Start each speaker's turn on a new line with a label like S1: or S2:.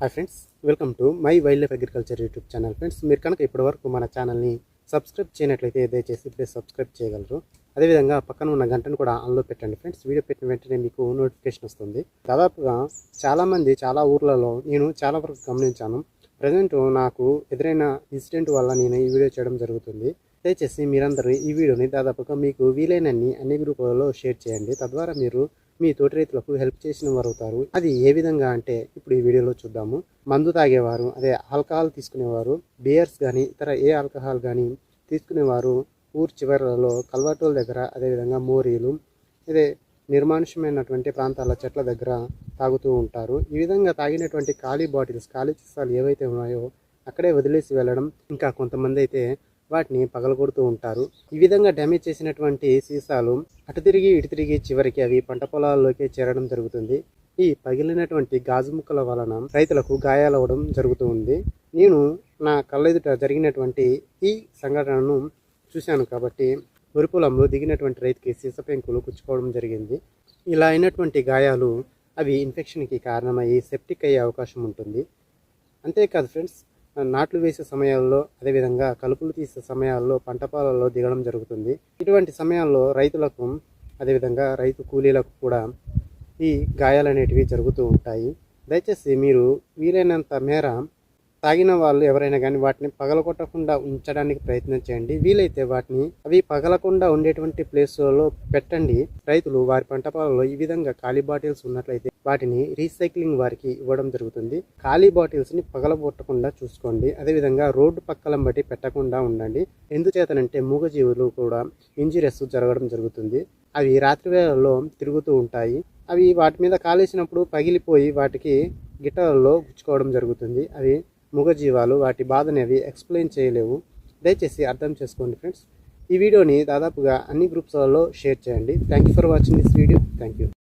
S1: Hi friends welcome to my wild life agriculture YouTube channel friends మీరు కనుక ఇప్పటివరకు మన ఛానల్ని సబ్స్క్రైబ్ చేయనట్లయితే దయచేసి ఇప్పుడే సబ్స్క్రైబ్ చేయగలరు. అదేవిధంగా పక్కన ఉన్న గంటను కూడా ఆన్లో పెట్టండి ఫ్రెండ్స్ వీడియో పెట్టిన వెంటనే మీకు నోటిఫికేషన్ వస్తుంది. దాదాపుగా చాలామంది చాలా ఊర్లలో నేను చాలా వరకు గమనించాను. ప్రజెంట్ నాకు ఎదురైన ఇన్సిడెంట్ వల్ల నేను ఈ వీడియో చేయడం జరుగుతుంది. దయచేసి మీరందరూ ఈ వీడియోని దాదాపుగా మీకు వీలైనన్ని అన్ని గ్రూపులలో షేర్ చేయండి. తద్వారా మీరు మీ తోటి రైతులకు హెల్ప్ చేసిన వారు అవుతారు. అది ఏ విధంగా అంటే ఇప్పుడు ఈ వీడియోలో చూద్దాము. మందు తాగేవారు అదే ఆల్కహాల్ తీసుకునేవారు బియర్స్ కానీ ఇతర ఏ ఆల్కహాల్ కానీ తీసుకునేవారు ఊరు చివరలలో కల్వాటోల దగ్గర అదేవిధంగా మోరీలు ఇదే నిర్మానుష్యమైనటువంటి ప్రాంతాల చెట్ల దగ్గర తాగుతూ ఉంటారు. ఈ విధంగా తాగినటువంటి ఖాళీ బాటిల్స్ ఖాళీ చిస్సాలు ఏవైతే ఉన్నాయో అక్కడే వదిలేసి వెళ్ళడం ఇంకా కొంతమంది అయితే వాటిని పగలగొడుతూ ఉంటారు. ఈ విధంగా డ్యామేజ్ చేసినటువంటి సీసాలు అటు తిరిగి ఇటు తిరిగి చివరికి అవి పంట పొలాల్లోకి చేరడం జరుగుతుంది. ఈ పగిలినటువంటి గాజు ముక్కల వలన రైతులకు గాయాలవ్వడం జరుగుతూ ఉంది. నేను నా కళ్ళెదుట జరిగినటువంటి ఈ సంఘటనను చూశాను కాబట్టి వరి పొలంలో దిగినటువంటి రైతుకి సీస పెంకులు కుచ్చుకోవడం జరిగింది. ఇలా అయినటువంటి గాయాలు అవి ఇన్ఫెక్షన్కి కారణమయ్యి సెప్టిక్ అయ్యే అవకాశం ఉంటుంది. అంతేకాదు ఫ్రెండ్స్ నాట్లు వేసే సమయాల్లో అదేవిధంగా కలుపులు తీసే సమయాల్లో పంట పొలాల్లో దిగడం జరుగుతుంది. ఇటువంటి సమయాల్లో రైతులకు అదేవిధంగా రైతు కూలీలకు కూడా ఈ గాయాలు అనేటివి జరుగుతూ ఉంటాయి. దయచేసి మీరు వీలైనంత మేర తాగిన వాళ్ళు ఎవరైనా కానీ వాటిని పగలగొట్టకుండా ఉంచడానికి ప్రయత్నం చేయండి. వీలైతే వాటిని అవి పగలకుండా ఉండేటువంటి ప్లేస్లలో పెట్టండి. రైతులు వారి పంట పొలాల్లో ఈ విధంగా ఖాళీ బాటిల్స్ ఉన్నట్లయితే వాటిని రీసైక్లింగ్ వారికి ఇవ్వడం జరుగుతుంది. ఖాళీ బాటిల్స్ని పగలగొట్టకుండా చూసుకోండి. అదేవిధంగా రోడ్డు పక్కలం బట్టి పెట్టకుండా ఉండండి. ఎందుచేతనంటే మూగజీవులు కూడా ఇంజురీస్ జరగడం జరుగుతుంది. అవి రాత్రి వేళల్లో తిరుగుతూ ఉంటాయి. అవి వాటి మీద కాలేసినప్పుడు పగిలిపోయి వాటికి గిటార్లో గుచ్చుకోవడం జరుగుతుంది. అవి మూగజీవాలు వాటి బాధని అవి ఎక్స్ప్లెయిన్ చేయలేవు. దయచేసి అర్థం చేసుకోండి ఫ్రెండ్స్. ఈ వీడియోని దాదాపుగా అన్ని గ్రూప్స్లలో షేర్ చేయండి. Thank you for watching this video. Thank you